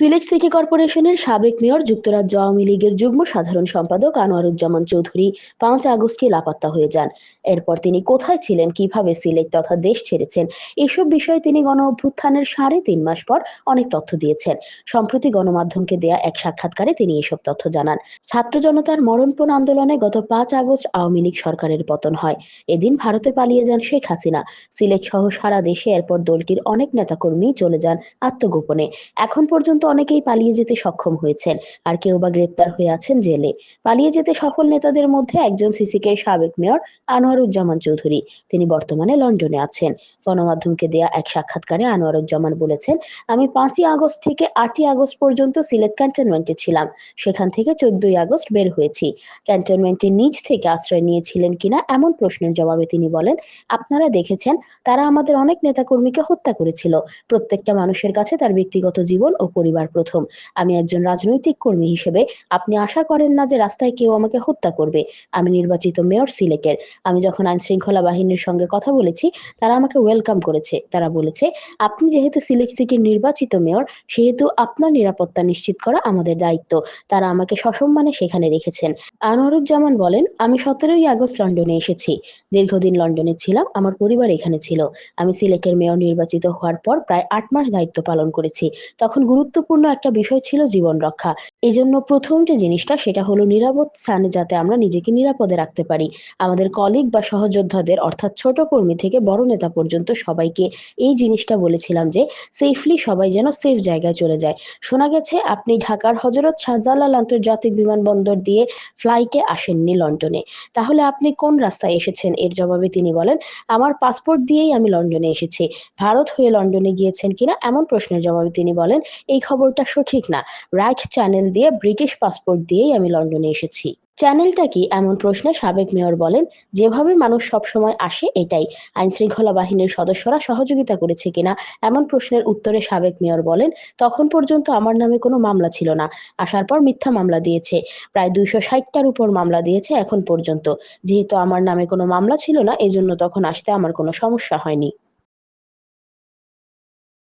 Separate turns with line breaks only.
Sylhet city কর্পোরেশনের সাবেক mayor যুক্তরাজ্য আওয়ামী লীগের যুগ্ম সাধারণ সম্পাদক আনোয়ারুজ্জামান চৌধুরী পাঁচ আগস্টে লাপাত্তা হয়ে যান। এরপর তিনি কোথায় ছিলেন, কীভাবে সিলেট তথা দেশ ছেড়েছেন, এসব বিষয়ে তিনি গণ অভ্যুত্থানের সাড়ে তিন মাস পর অনেক তথ্য দিয়েছেন। সম্প্রতি গণমাধ্যমকে দেয়া এক সাক্ষাৎকারে তিনি এসব তথ্য জানান। ছাত্র জনতার মরণপণ আন্দোলনে গত পাঁচ আগস্ট আওয়ামী লীগ সরকারের পতন হয়। এদিন ভারতে পালিয়ে যান শেখ হাসিনা। সিলেট সহ সারা দেশে এরপর দলটির অনেক নেতাকর্মী চলে যান আত্মগোপনে। এখন পর্যন্ত অনেকেই পালিয়ে যেতে সক্ষম হয়েছেন আর কেউ বা গ্রেপ্তার হয়ে আছেন জেলে। পালিয়ে যেতে সফল নেতাদের মধ্যে একজন সিসিকের সাবেক মেয়র আনোয়ারুজ্জামান চৌধুরী। তিনি বর্তমানে লন্ডনে আছেন। গণমাধ্যমকে দেয়া এক সাক্ষাৎকারে আনোয়ারুজ্জামান বলেছেন, আমি পাঁচই আগস্ট থেকে আটই আগস্ট পর্যন্ত সিলেট ক্যান্টনমেন্টে ছিলাম। সেখান থেকে চোদ্দই আগস্ট বের হয়েছি। ক্যান্টনমেন্টের নিচ থেকে আশ্রয় নিয়েছিলেন কিনা এমন প্রশ্নের জবাবে তিনি বলেন, আপনারা দেখেছেন, তারা আমাদের অনেক নেতাকর্মীকে হত্যা করেছিল। প্রত্যেকটা মানুষের কাছে তার ব্যক্তিগত জীবন ও পরিবার প্রথম। আমি একজন রাজনৈতিক কর্মী হিসেবে, আপনি আশা করেন না যে রাস্তায় কেউ আমাকে হত্যা করবে। আমি নির্বাচিত মেয়র সিলেটের আমি যখন আইন শৃঙ্খলা বাহিনীর সঙ্গে কথা বলেছি, তারা আমাকে ওয়েলকাম করেছে। তারা বলেছে, আপনি যেহেতু সিলেট সিটির নির্বাচিত মেয়র, সেহেতু আপনার নিরাপত্তা নিশ্চিত করা আমাদের দায়িত্ব। তারা আমাকে সসম্মানে সেখানে রেখেছেন। আনোয়ারুজ্জামান বলেন, আমি সতেরোই আগস্ট লন্ডনে এসেছি। দীর্ঘদিন লন্ডনে ছিলাম, আমার পরিবার এখানে ছিল। আমি সিলেটের মেয়র নির্বাচিত হওয়ার পর প্রায় আট মাস দায়িত্ব পালন করেছি। তখন গুরুত্বপূর্ণ একটা বিষয় ছিল জীবন রক্ষা। এই জন্য প্রথম যে জিনিসটা, সেটা হলো নিরাপদ স্থানে যাতে আমরা নিজেকে নিরাপদে রাখতে পারি। আমাদের কলিগ বা সহযোদ্ধাদের, অর্থাৎ ছোট কর্মী থেকে বড় নেতা পর্যন্ত সবাইকে এই জিনিসটা বলেছিলাম যে সেফলি সবাই যেন সেফ জায়গায় চলে যায়। শোনা গেছে আপনি ঢাকার হজরত শাহজালাল আন্তর্জাতিক বিমানবন্দর দিয়ে ফ্লাইটে আসেননি লন্ডনে। তাহলে আপনি কোন রাস্তায় এসেছেন? এর জবাবে তিনি বলেন, আমার পাসপোর্ট দিয়েই আমি লন্ডনে এসেছি। ভারত হয়ে লন্ডনে গিয়েছেন কিনা এমন প্রশ্নের জবাবে তিনি বলেন, এই খবরটা সঠিক না। রাইট চ্যানেল দিয়ে ব্রিটিশ পাসপোর্ট দিয়েই আমি লন্ডনে এসেছি। চ্যানেলটা কি এমন প্রশ্নে সাবেক মেয়র বলেন, যেভাবে মানুষ সবসময় আসে, এটাই। আইন শৃঙ্খলা বাহিনীর সদস্যরা সহযোগিতা করেছে কিনা এমন প্রশ্নের উত্তরে সাবেক মেয়র বলেন, তখন পর্যন্ত আমার নামে কোনো মামলা ছিল না। আসার পর মিথ্যা মামলা দিয়েছে। প্রায় দুইশো ষাটটার উপর মামলা দিয়েছে এখন পর্যন্ত। যেহেতু আমার নামে কোনো মামলা ছিল না, এজন্য তখন আসতে আমার কোনো সমস্যা হয়নি।